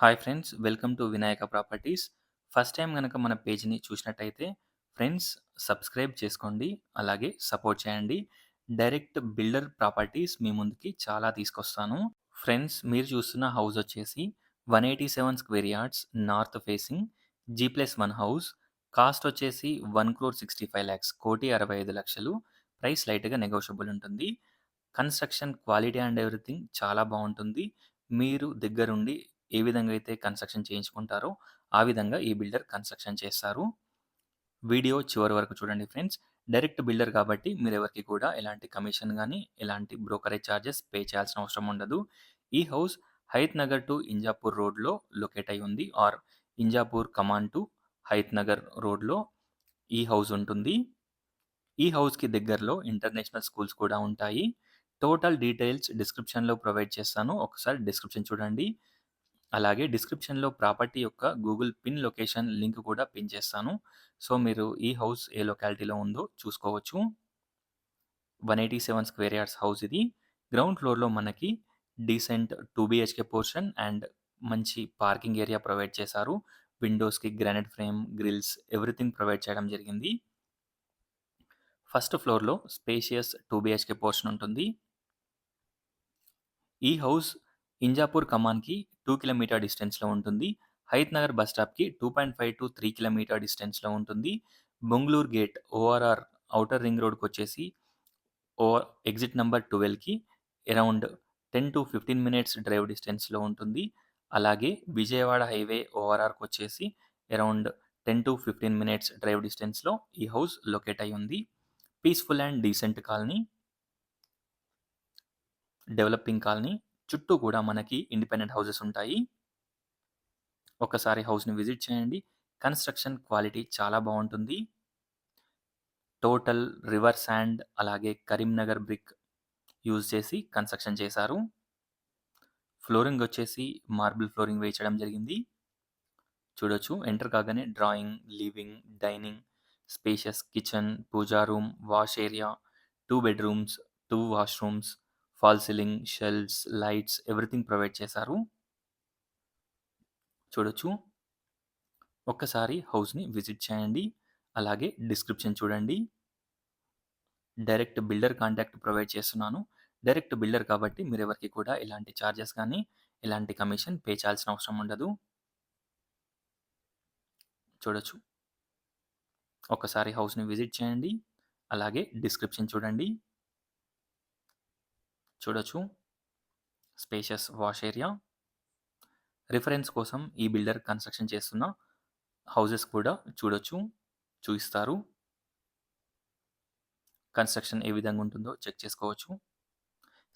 Hi friends welcome to Vinayaka properties. First time కనుక మన పేజ్ని చూసినట్టయితే ఫ్రెండ్స్ సబ్స్క్రైబ్ చేసుకోండి అలాగే సపోర్ట్ చేయండి. డైరెక్ట్ బిల్డర్ ప్రాపర్టీస్ మీ ముందుకి చాలా తీసుకొస్తాను. ఫ్రెండ్స్ మీరు చూస్తున్న హౌస్ వచ్చేసి one eighty seven square yards north facing G plus one house. Cost వచ్చేసి one crore sixty five lakhs కోటి అరవై ఐదు లక్షలు. ప్రైస్ లైట్గా నెగోషియబుల్ ఉంటుంది. కన్స్ట్రక్షన్ క్వాలిటీ అండ్ ఎవ్రీథింగ్ చాలా బాగుంటుంది. మీరు దగ్గరుండి ఏ విధంగా అయితే కన్స్ట్రక్షన్ చేయించుకుంటారో ఆ విధంగా ఈ బిల్డర్ కన్స్ట్రక్షన్ చేస్తారు. వీడియో చివరి వరకు చూడండి ఫ్రెండ్స్. డైరెక్ట్ బిల్డర్ కాబట్టి మీరు ఎవరికి కూడా ఎలాంటి కమిషన్ కానీ ఎలాంటి బ్రోకరేజ్ ఛార్జెస్ పే చేయాల్సిన అవసరం ఉండదు. ఈ హౌస్ హైత్ నగర్ టు ఇంజాపూర్ రోడ్లో లొకేట్ అయి ఉంది. ఆర్ ఇంజాపూర్ కమాన్ టు హైత్ నగర్ రోడ్లో ఈ హౌస్ ఉంటుంది. ఈ హౌస్కి దగ్గరలో ఇంటర్నేషనల్ స్కూల్స్ కూడా ఉంటాయి. టోటల్ డీటెయిల్స్ డిస్క్రిప్షన్లో ప్రొవైడ్ చేస్తాను. ఒకసారి డిస్క్రిప్షన్ చూడండి. అలాగే డిస్క్రిప్షన్లో ప్రాపర్టీ యొక్క గూగుల్ పిన్ లొకేషన్ లింక్ కూడా పిన్ చేస్తాను. సో మీరు ఈ హౌస్ ఏ లొకాలిటీలో ఉందో చూసుకోవచ్చు. One eighty seven square yards house ఇది. గ్రౌండ్ ఫ్లోర్లో మనకి decent two BHK portion and మంచి పార్కింగ్ ఏరియా ప్రొవైడ్ చేశారు. విండోస్కి granite frame grills everything provide చేయడం జరిగింది. ఫస్ట్ ఫ్లోర్లో స్పేషియస్ టూ బిహెచ్కే పోర్షన్ ఉంటుంది. ఈ హౌస్ ఇంజాపూర్ కమాన్కి టూ కిలోమీటర్ డిస్టెన్స్లో ఉంటుంది. Hayath Nagar bus స్టాప్కి two point five to three kilometre డిస్టెన్స్లో ఉంటుంది. Bongloor gate ORR outer ring రోడ్కి వచ్చేసి ఓ ఎగ్జిట్ నెంబర్ ట్వెల్వ్కి around ten to fifteen minutes drive డిస్టెన్స్లో ఉంటుంది. అలాగే విజయవాడ హైవే ఓఆర్ఆర్కి వచ్చేసి around ten to fifteen minutes drive డిస్టెన్స్లో ఈ హౌస్ లొకేట్ అయి ఉంది. Peaceful and decent colony developing colony చుట్టూ కూడా మనకి ఇండిపెండెంట్ హౌసెస్ ఉంటాయి. ఒకసారి హౌస్ని విజిట్ చేయండి. కన్స్ట్రక్షన్ క్వాలిటీ చాలా బాగుంటుంది. టోటల్ రివర్ శాండ్ అలాగే కరీంనగర్ బ్రిక్ యూజ్ చేసి కన్స్ట్రక్షన్ చేశారు. ఫ్లోరింగ్ వచ్చేసి మార్బుల్ ఫ్లోరింగ్ వేయించడం జరిగింది. చూడొచ్చు. ఎంటర్ కాగానే drawing living dining spacious kitchen pooja room wash area two bedrooms two washrooms fall ceiling shelves lights everything provide చేశారు. చూడొచ్చు. ఒక్కసారి హౌస్ని విజిట్ చేయండి. అలాగే డిస్క్రిప్షన్ చూడండి. డైరెక్ట్ బిల్డర్ కాంటాక్ట్ ప్రొవైడ్ చేస్తున్నాను. డైరెక్ట్ బిల్డర్ కాబట్టి మీరు ఎవరికి కూడా ఎలాంటి ఛార్జెస్ కానీ ఎలాంటి కమిషన్ పే చేయాల్సిన అవసరం ఉండదు. చూడొచ్చు. ఒకసారి హౌస్ని విజిట్ చేయండి. అలాగే డిస్క్రిప్షన్ చూడండి. చూడొచ్చు. స్పేషియస్ వాష్ ఏరియా రిఫరెన్స్ కోసం ఈ బిల్డర్ కన్స్ట్రక్షన్ చేస్తున్న హౌసెస్ కూడా చూడొచ్చు చూపిస్తారు. కన్స్ట్రక్షన్ ఏ విధంగా ఉంటుందో చెక్ చేసుకోవచ్చు.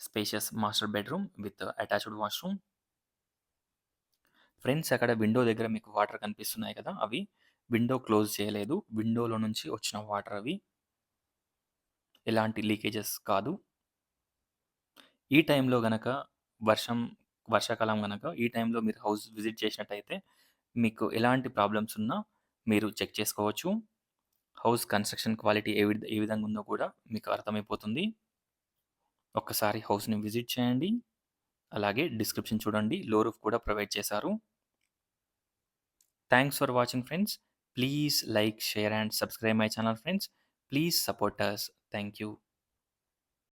Spacious master bedroom with attached washroom friends అక్కడ విండో దగ్గర మీకు వాటర్ కనిపిస్తున్నాయి కదా అవి. విండో క్లోజ్ చేయలేదు. విండోలో నుంచి వచ్చిన వాటర్ అవి. ఎలాంటి లీకేజెస్ కాదు. ఈ టైంలో గనక వర్షం వర్షాకాలం గనక ఈ టైంలో మీరు హౌస్ విజిట్ చేసినట్టయితే మీకు ఎలాంటి ప్రాబ్లమ్స్ ఉన్నా మీరు చెక్ చేసుకోవచ్చు. హౌస్ కన్స్ట్రక్షన్ క్వాలిటీ ఏ ఏ విధంగా ఉందో కూడా మీకు అర్థమైపోతుంది. ఒక్కసారి హౌస్ని విజిట్ చేయండి. అలాగే డిస్క్రిప్షన్ చూడండి. లో రూఫ్ కూడా ప్రొవైడ్ చేశారు. Thanks for watching friends. Please like share and subscribe my channel friends. Please support us thank you.